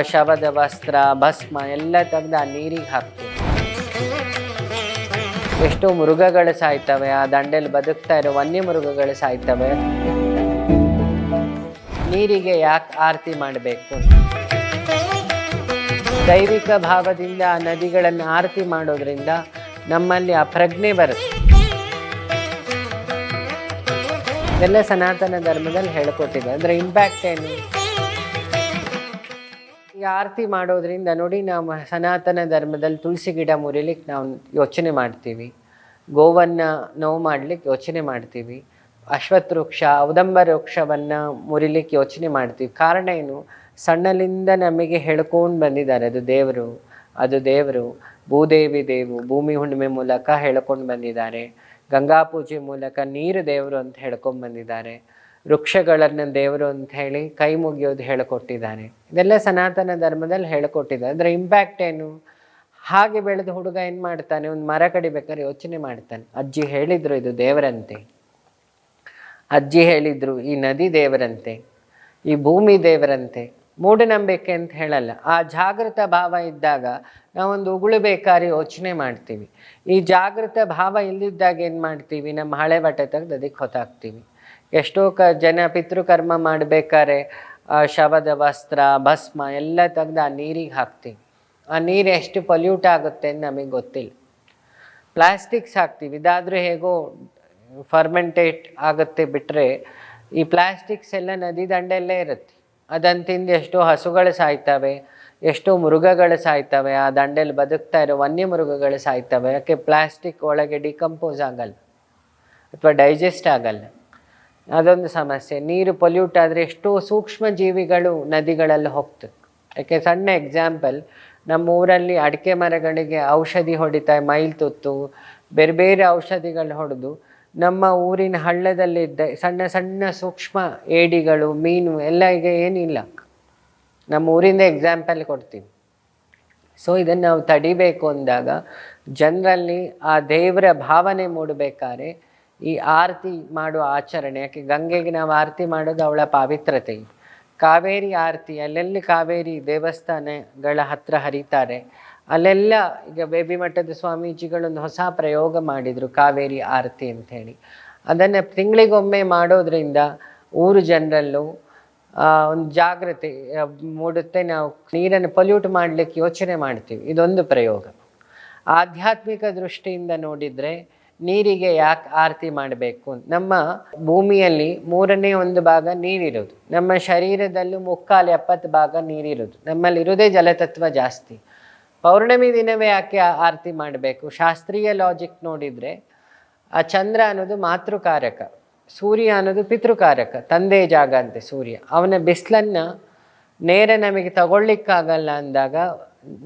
ಶವದ ವಸ್ತ್ರ, ಭಸ್ಮ ಎಲ್ಲ ತೆಗೆದು ಆ ನೀರಿಗೆ ಹಾಕ್ತೀವಿ. ಎಷ್ಟೋ ಮೃಗಗಳು ಸಾಯ್ತವೆ, ಆ ದಂಡೆಯಲ್ಲಿ ಬದುಕ್ತಾ ಇರೋ ವನ್ಯ ಮೃಗಗಳು ಸಾಯ್ತವೆ. ನೀರಿಗೆ ಯಾಕೆ ಆರತಿ ಮಾಡಬೇಕು? ದೈವಿಕ ಭಾವದಿಂದ ಆ ನದಿಗಳನ್ನು ಆರತಿ ಮಾಡೋದ್ರಿಂದ ನಮ್ಮಲ್ಲಿ ಆ ಪ್ರಜ್ಞೆ ಬರುತ್ತೆ. ಎಲ್ಲ ಸನಾತನ ಧರ್ಮದಲ್ಲಿ ಹೇಳ್ಕೊಟ್ಟಿದೆ. ಅಂದರೆ ಇಂಪ್ಯಾಕ್ಟ್ ಏನು? ಈ ಆರತಿ ಮಾಡೋದ್ರಿಂದ ನೋಡಿ ನಾವು ಸನಾತನ ಧರ್ಮದಲ್ಲಿ ತುಳಸಿ ಗಿಡ ಮುರಿಲಿಕ್ಕೆ ನಾವು ಯೋಚನೆ ಮಾಡ್ತೀವಿ. ಗೋವನ್ನು ನೋವು ಮಾಡ್ಲಿಕ್ಕೆ ಯೋಚನೆ ಮಾಡ್ತೀವಿ. ಅಶ್ವತ್ಥ ವೃಕ್ಷ ಔದಂಬ ವೃಕ್ಷವನ್ನು ಮುರಿಲಿಕ್ಕೆ ಯೋಚನೆ ಮಾಡ್ತೀವಿ. ಕಾರಣ ಏನು? ಸಣ್ಣಲಿಂದ ನಮಗೆ ಹೇಳ್ಕೊಂಡು ಬಂದಿದ್ದಾರೆ. ಅದು ದೇವರು ಅದು ದೇವರು, ಭೂದೇವಿ ದೇವು, ಭೂಮಿ ಹುಣ್ಣಿಮೆ ಮೂಲಕ ಹೇಳ್ಕೊಂಡು ಬಂದಿದ್ದಾರೆ. ಗಂಗಾ ಪೂಜೆ ಮೂಲಕ ನೀರು ದೇವರು ಅಂತ ಹೇಳ್ಕೊಂಡು ಬಂದಿದ್ದಾರೆ. ವೃಕ್ಷಗಳನ್ನು ದೇವರು ಅಂತ ಹೇಳಿ ಕೈ ಮುಗಿಯೋದು ಹೇಳಿಕೊಟ್ಟಿದ್ದಾರೆ ಇದೆಲ್ಲ ಸನಾತನ ಧರ್ಮದಲ್ಲಿ ಹೇಳಿಕೊಟ್ಟಿದ್ದಾರೆ. ಅದರ ಇಂಪ್ಯಾಕ್ಟ್ ಏನು? ಹಾಗೆ ಬೆಳೆದ ಹುಡುಗ ಏನು ಮಾಡ್ತಾನೆ? ಒಂದು ಮರ ಕಡಿಬೇಕಾದ್ರೆ ಯೋಚನೆ ಮಾಡ್ತಾನೆ. ಅಜ್ಜಿ ಹೇಳಿದರು ಇದು ದೇವರಂತೆ. ಅಜ್ಜಿ ಹೇಳಿದರು, ಈ ನದಿ ದೇವರಂತೆ, ಈ ಭೂಮಿ ದೇವರಂತೆ. ಮೂಢನಂಬಿಕೆ ಅಂತ ಹೇಳಲ್ಲ. ಆ ಜಾಗೃತ ಭಾವ ಇದ್ದಾಗ ನಾವೊಂದು ಉಗುಳಬೇಕಾದ್ರೆ ಯೋಚನೆ ಮಾಡ್ತೀವಿ. ಈ ಜಾಗೃತ ಭಾವ ಇಲ್ಲದಿದ್ದಾಗ ಏನು ಮಾಡ್ತೀವಿ? ನಮ್ಮ ಹಳೆ ಬಟ್ಟೆ ತೆಗೆದು ಅದಕ್ಕೆ ಹೊತ್ತಾಕ್ತೀವಿ. ಎಷ್ಟೋ ಕ ಜನ ಪಿತೃಕರ್ಮ ಮಾಡಬೇಕಾದ್ರೆ ಶವದ ವಸ್ತ್ರ, ಭಸ್ಮ ಎಲ್ಲ ತೆಗೆದು ಆ ನೀರಿಗೆ ಹಾಕ್ತೀವಿ. ಆ ನೀರು ಎಷ್ಟು ಪೊಲ್ಯೂಟ್ ಆಗುತ್ತೆ ನಮಗೆ ಗೊತ್ತಿಲ್ಲ. ಪ್ಲಾಸ್ಟಿಕ್ಸ್ ಹಾಕ್ತೀವಿ. ಇದಾದರೂ ಹೇಗೋ ಫರ್ಮೆಂಟೇಟ್ ಆಗುತ್ತೆ ಬಿಟ್ಟರೆ ಈ ಪ್ಲಾಸ್ಟಿಕ್ಸ್ ಎಲ್ಲ ನದಿ ದಂಡೆಲ್ಲೇ ಇರುತ್ತೆ. ಅದನ್ನು ತಿಂದು ಎಷ್ಟೋ ಹಸುಗಳು ಸಾಯ್ತವೆ, ಎಷ್ಟೋ ಮೃಗಗಳು ಸಾಯ್ತವೆ, ಆ ದಂಡೆಯಲ್ಲಿ ಬದುಕ್ತಾ ಇರೋ ವನ್ಯ ಮೃಗಗಳು ಸಾಯ್ತವೆ. ಯಾಕೆ ಪ್ಲಾಸ್ಟಿಕ್ ಒಳಗೆ ಡಿಕಂಪೋಸ್ ಆಗಲ್ಲ, ಅಥವಾ ಡೈಜೆಸ್ಟ್ ಆಗಲ್ಲ. ಅದೊಂದು ಸಮಸ್ಯೆ. ನೀರು ಪೊಲ್ಯೂಟ್ ಆದರೆ ಎಷ್ಟೋ ಸೂಕ್ಷ್ಮ ಜೀವಿಗಳು ನದಿಗಳಲ್ಲಿ ಹೋಗ್ತದೆ. ಯಾಕೆ, ಸಣ್ಣ ಎಕ್ಸಾಂಪಲ್ ನಮ್ಮ ಊರಲ್ಲಿ ಅಡಿಕೆ ಮರಗಳಿಗೆ ಔಷಧಿ ಹೊಡಿತಾ, ಮೈಲ್ ತುತ್ತು, ಬೇರೆ ಬೇರೆ ಔಷಧಿಗಳು ಹೊಡೆದು, ನಮ್ಮ ಊರಿನ ಹಳ್ಳದಲ್ಲಿದ್ದ ಸಣ್ಣ ಸಣ್ಣ ಸೂಕ್ಷ್ಮ ಏಡಿಗಳು, ಮೀನು ಎಲ್ಲ ಈಗ ಏನಿಲ್ಲ. ನಮ್ಮ ಊರಿಂದ ಎಕ್ಸಾಂಪಲ್ ಕೊಡ್ತೀವಿ ಸೊ ಇದನ್ನು ನಾವು ತಡಿಬೇಕು ಅಂದಾಗ, ಜನರಲ್ಲಿ ಆ ದೇವರ ಭಾವನೆ ಮೂಡಬೇಕಾದ್ರೆ ಈ ಆರತಿ ಮಾಡುವ ಆಚರಣೆ, ಯಾಕೆ ಗಂಗೆಗೆ ನಾವು ಆರತಿ ಮಾಡೋದು ಅವಳ ಪಾವಿತ್ರತೆ ಕಾವೇರಿ ಆರತಿ, ಅಲ್ಲೆಲ್ಲಿ ಕಾವೇರಿ ದೇವಸ್ಥಾನಗಳ ಹತ್ರ ಹರಿತಾರೆ, ಅಲ್ಲೆಲ್ಲ ಈಗ ಬೇಬಿ ಮಠದ ಸ್ವಾಮೀಜಿಗಳೊಂದು ಹೊಸ ಪ್ರಯೋಗ ಮಾಡಿದರು ಕಾವೇರಿ ಆರತಿ ಅಂತ ಹೇಳಿ ಅದನ್ನು ತಿಂಗಳಿಗೊಮ್ಮೆ ಮಾಡೋದ್ರಿಂದ ಊರು ಜನರಲ್ಲೂ ಒಂದು ಜಾಗೃತಿ ಮೂಡುತ್ತೆ. ನಾವು ನೀರನ್ನು ಪೊಲ್ಯೂಟ್ ಮಾಡಲಿಕ್ಕೆ ಯೋಚನೆ ಮಾಡ್ತೀವಿ, ಇದೊಂದು ಪ್ರಯೋಗ. ಆಧ್ಯಾತ್ಮಿಕ ದೃಷ್ಟಿಯಿಂದ ನೋಡಿದರೆ ನೀರಿಗೆ ಯಾಕೆ ಆರತಿ ಮಾಡಬೇಕು? ನಮ್ಮ ಭೂಮಿಯಲ್ಲಿ ಮೂರನೇ ಒಂದು ಭಾಗ ನೀರಿರೋದು ನಮ್ಮ ಶರೀರದಲ್ಲೂ ಮುಕ್ಕಾಲು ಎಪ್ಪತ್ತು ಭಾಗ ನೀರಿರೋದು ನಮ್ಮಲ್ಲಿರೋದೇ ಜಲತತ್ವ ಜಾಸ್ತಿ. ಪೌರ್ಣಮಿ ದಿನವೇ ಯಾಕೆ ಆರತಿ ಮಾಡಬೇಕು? ಶಾಸ್ತ್ರೀಯ ಲಾಜಿಕ್ ನೋಡಿದರೆ, ಆ ಚಂದ್ರ ಅನ್ನೋದು ಮಾತೃಕಾರಕ, ಸೂರ್ಯ ಅನ್ನೋದು ಪಿತೃಕಾರಕ, ತಂದೆ ಜಾಗ ಅಂತೆ ಸೂರ್ಯ. ಅವನ ಬಿಸಿಲನ್ನು ನೇರ ನಮಗೆ ತಗೊಳ್ಳಿಕ್ಕಾಗಲ್ಲ ಅಂದಾಗ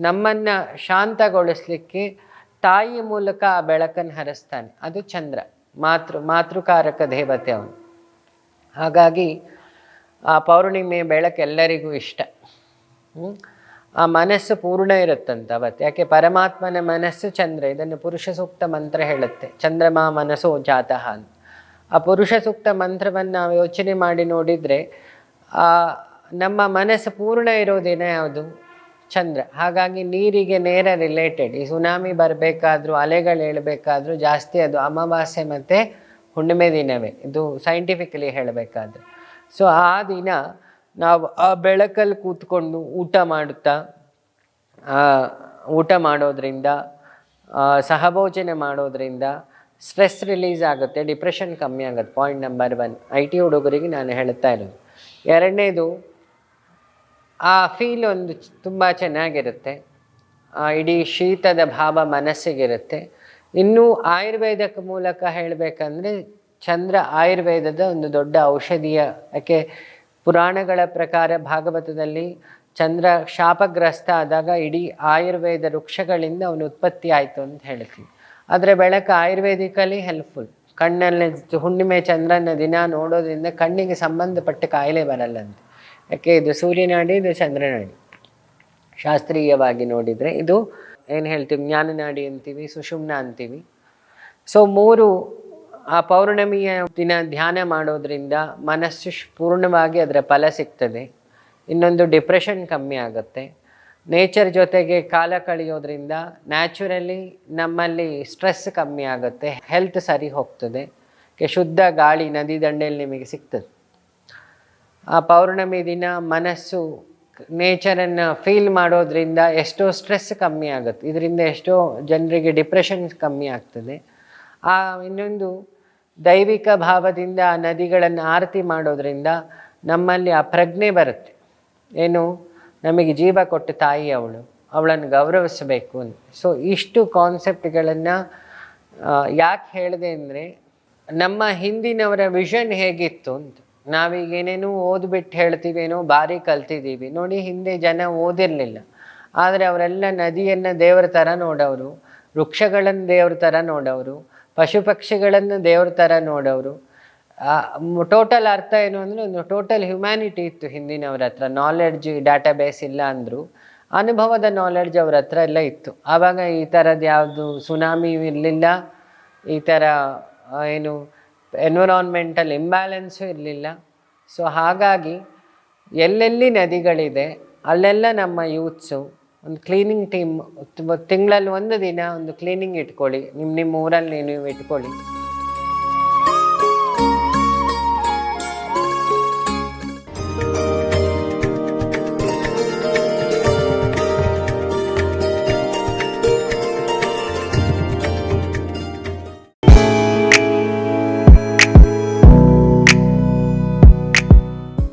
ನಮ್ಮನ್ನು ಶಾಂತಗೊಳಿಸ್ಲಿಕ್ಕೆ ತಾಯಿ ಮೂಲಕ ಆ ಬೆಳಕನ್ನು ಹರಿಸ್ತಾನೆ. ಅದು ಚಂದ್ರ. ಮಾತೃ, ಮಾತೃಕಾರಕ ದೇವತೆ ಅವನು. ಹಾಗಾಗಿ ಆ ಪೌರ್ಣಿಮೆಯ ಬೆಳಕು ಎಲ್ಲರಿಗೂ ಇಷ್ಟ. ಆ ಮನಸ್ಸು ಪೂರ್ಣ ಇರುತ್ತಂತ ಅವತ್ತು. ಯಾಕೆ? ಪರಮಾತ್ಮನ ಮನಸ್ಸು ಚಂದ್ರ. ಇದನ್ನು ಪುರುಷ ಸೂಕ್ತ ಮಂತ್ರ ಹೇಳುತ್ತೆ. ಚಂದ್ರಮಾ ಮನಸ್ಸು ಜಾತಃ ಅಂತ. ಆ ಪುರುಷ ಸೂಕ್ತ ಮಂತ್ರವನ್ನು ನಾವು ಯೋಚನೆ ಮಾಡಿ ನೋಡಿದರೆ ಆ ನಮ್ಮ ಮನಸ್ಸು ಪೂರ್ಣ ಇರೋದೇನೇ ಯಾವುದು? ಚಂದ್ರ. ಹಾಗಾಗಿ ನೀರಿಗೆ ನೇರ ರಿಲೇಟೆಡ್ ಈ ಸುನಾಮಿ ಬರಬೇಕಾದ್ರೂ, ಅಲೆಗಳು ಹೇಳಬೇಕಾದ್ರೂ ಜಾಸ್ತಿ ಅದು ಅಮಾವಾಸ್ಯೆ ಮತ್ತು ಹುಣ್ಣಿಮೆ ದಿನವೇ. ಇದು ಸೈಂಟಿಫಿಕಲಿ ಹೇಳಬೇಕಾದ್ರೆ. ಸೊ ಆ ದಿನ ನಾವು ಆ ಬೆಳಕಲ್ಲಿ ಕೂತ್ಕೊಂಡು ಊಟ ಮಾಡುತ್ತಾ ಊಟ ಮಾಡೋದ್ರಿಂದ ಸಹಭೋಜನ ಮಾಡೋದ್ರಿಂದ ಸ್ಟ್ರೆಸ್ ರಿಲೀಸ್ ಆಗುತ್ತೆ ಡಿಪ್ರೆಷನ್ ಕಮ್ಮಿ ಆಗುತ್ತೆ. Point number one I T ಹುಡುಗರಿಗೆ ನಾನು ಹೇಳ್ತಾ ಇರೋದು. ಎರಡನೇದು ಆ ಫೀಲ್ ಒಂದು ತುಂಬ ಚೆನ್ನಾಗಿರುತ್ತೆ. ಇಡೀ ಶೀತದ ಭಾವ ಮನಸ್ಸಿಗಿರುತ್ತೆ. ಇನ್ನು ಆಯುರ್ವೇದಕ್ಕೆ ಮೂಲಕ ಹೇಳಬೇಕಂದ್ರೆ ಚಂದ್ರ ಆಯುರ್ವೇದದ ಒಂದು ದೊಡ್ಡ ಔಷಧಿಯ, ಯಾಕೆ ಪುರಾಣಗಳ ಪ್ರಕಾರ ಭಾಗವತದಲ್ಲಿ ಚಂದ್ರ ಶಾಪಗ್ರಸ್ತ ಆದಾಗ ಇಡೀ ಆಯುರ್ವೇದ ವೃಕ್ಷಗಳಿಂದ ಅವನು ಉತ್ಪತ್ತಿ ಆಯಿತು ಅಂತ ಹೇಳ್ತೀವಿ. ಆದರೆ ಬೆಳಕು ಆಯುರ್ವೇದಿಕಲಿ ಹೆಲ್ಪ್ಫುಲ್ ಕಣ್ಣಲ್ಲಿ ಹುಣ್ಣಿಮೆ ಚಂದ್ರನ ದಿನ ನೋಡೋದ್ರಿಂದ ಕಣ್ಣಿಗೆ ಸಂಬಂಧಪಟ್ಟ ಕಾಯಿಲೆ ಬರಲ್ಲಂತೆ. ಯಾಕೆ ಇದು ಸೂರ್ಯನಾಡಿ, ಇದು ಚಂದ್ರನಾಡಿ? ಶಾಸ್ತ್ರೀಯವಾಗಿ ನೋಡಿದರೆ ಇದು ಏನು ಹೇಳ್ತೀವಿ? ಜ್ಞಾನನಾಡಿ ಅಂತೀವಿ, ಸುಷುಮ್ನ ಅಂತೀವಿ. ಸೊ ಮೂರು, ಆ ಪೌರ್ಣಮಿಯ ದಿನ ಧ್ಯಾನ ಮಾಡೋದ್ರಿಂದ ಮನಸ್ಸು ಪೂರ್ಣವಾಗಿ ಅದರ ಫಲ ಸಿಗ್ತದೆ. ಇನ್ನೊಂದು ಡಿಪ್ರೆಷನ್ ಕಮ್ಮಿ ಆಗುತ್ತೆ. ನೇಚರ್ ಜೊತೆಗೆ ಕಾಲ ಕಳೆಯೋದ್ರಿಂದ ನ್ಯಾಚುರಲಿ ನಮ್ಮಲ್ಲಿ ಸ್ಟ್ರೆಸ್ ಕಮ್ಮಿ ಆಗುತ್ತೆ, ಹೆಲ್ತ್ ಸರಿ ಹೋಗ್ತದೆ. ಶುದ್ಧ ಗಾಳಿ, ನದಿ ದಂಡೆಯಲ್ಲಿ ನಿಮಗೆ ಸಿಗ್ತದೆ. ಆ ಪೌರ್ಣಮಿ ದಿನ ಮನಸ್ಸು ನೇಚರನ್ನು ಫೀಲ್ ಮಾಡೋದ್ರಿಂದ ಎಷ್ಟೋ ಸ್ಟ್ರೆಸ್ ಕಮ್ಮಿ ಆಗುತ್ತೆ. ಇದರಿಂದ ಎಷ್ಟೋ ಜನರಿಗೆ ಡಿಪ್ರೆಷನ್ ಕಮ್ಮಿ ಆಗ್ತದೆ. ಆ ಇನ್ನೊಂದು ದೈವಿಕ ಭಾವದಿಂದ ಆ ನದಿಗಳನ್ನು ಆರತಿ ಮಾಡೋದ್ರಿಂದ ನಮ್ಮಲ್ಲಿ ಆ ಪ್ರಜ್ಞೆ ಬರುತ್ತೆ. ಏನು? ನಮಗೆ ಜೀವ ಕೊಟ್ಟ ತಾಯಿ ಅವಳು. ಅವಳನ್ನು ಗೌರವಿಸಬೇಕು ಅಂತ. ಸೊ ಇಷ್ಟು ಕಾನ್ಸೆಪ್ಟ್ಗಳನ್ನು ಯಾಕೆ ಹೇಳಿದೆ ಅಂದರೆ, ನಮ್ಮ ಹಿಂದಿನವರ ವಿಷನ್ ಹೇಗಿತ್ತು ಅಂತ. ನಾವೀಗ ಏನೇನೋ ಓದ್ಬಿಟ್ಟು ಹೇಳ್ತೀವೇನೋ, ಭಾರಿ ಕಲ್ತಿದ್ದೀವಿ. ನೋಡಿ, ಹಿಂದೆ ಜನ ಓದಿರಲಿಲ್ಲ. ಆದರೆ ಅವರೆಲ್ಲ ನದಿಯನ್ನು ದೇವರ ಥರ ನೋಡೋರು ವೃಕ್ಷಗಳನ್ನು ದೇವ್ರ ಥರ ನೋಡೋರು ಪಶು ಪಕ್ಷಿಗಳನ್ನು ದೇವ್ರ ಥರ ನೋಡೋರು ಟೋಟಲ್ ಅರ್ಥ ಏನು ಅಂದರೆ ಒಂದು ಟೋಟಲ್ ಹ್ಯುಮ್ಯಾನಿಟಿ ಇತ್ತು ಹಿಂದಿನವ್ರ ಹತ್ರ. ನಾಲೆಡ್ಜ್ ಡಾಟಾ ಬೇಸ್ ಇಲ್ಲ ಅಂದರು. ಅನುಭವದ ನಾಲೆಡ್ಜ್ ಅವ್ರ ಹತ್ರ ಎಲ್ಲ ಇತ್ತು. ಆವಾಗ ಈ ಥರದ್ದು ಯಾವುದು ಸುನಾಮಿ ಇರಲಿಲ್ಲ, ಈ ಥರ ಏನು ಎನ್ವಿರಾನ್ಮೆಂಟಲ್ ಇಂಬ್ಯಾಲೆನ್ಸು ಇರಲಿಲ್ಲ. ಸೊ ಹಾಗಾಗಿ ಎಲ್ಲೆಲ್ಲಿ ನದಿಗಳಿದೆ, ಅಲ್ಲೆಲ್ಲ ನಮ್ಮ ಯೂತ್ಸು ಒಂದು ಕ್ಲೀನಿಂಗ್ ಟೀಮ್ ತಿಂಗಳಲ್ಲಿ ಒಂದು ದಿನ ಒಂದು ಕ್ಲೀನಿಂಗ್ ಇಟ್ಕೊಳ್ಳಿ. ನಿಮ್ಮ ನಿಮ್ಮ ಊರಲ್ಲಿ ನೀವು ಇಟ್ಕೊಳ್ಳಿ.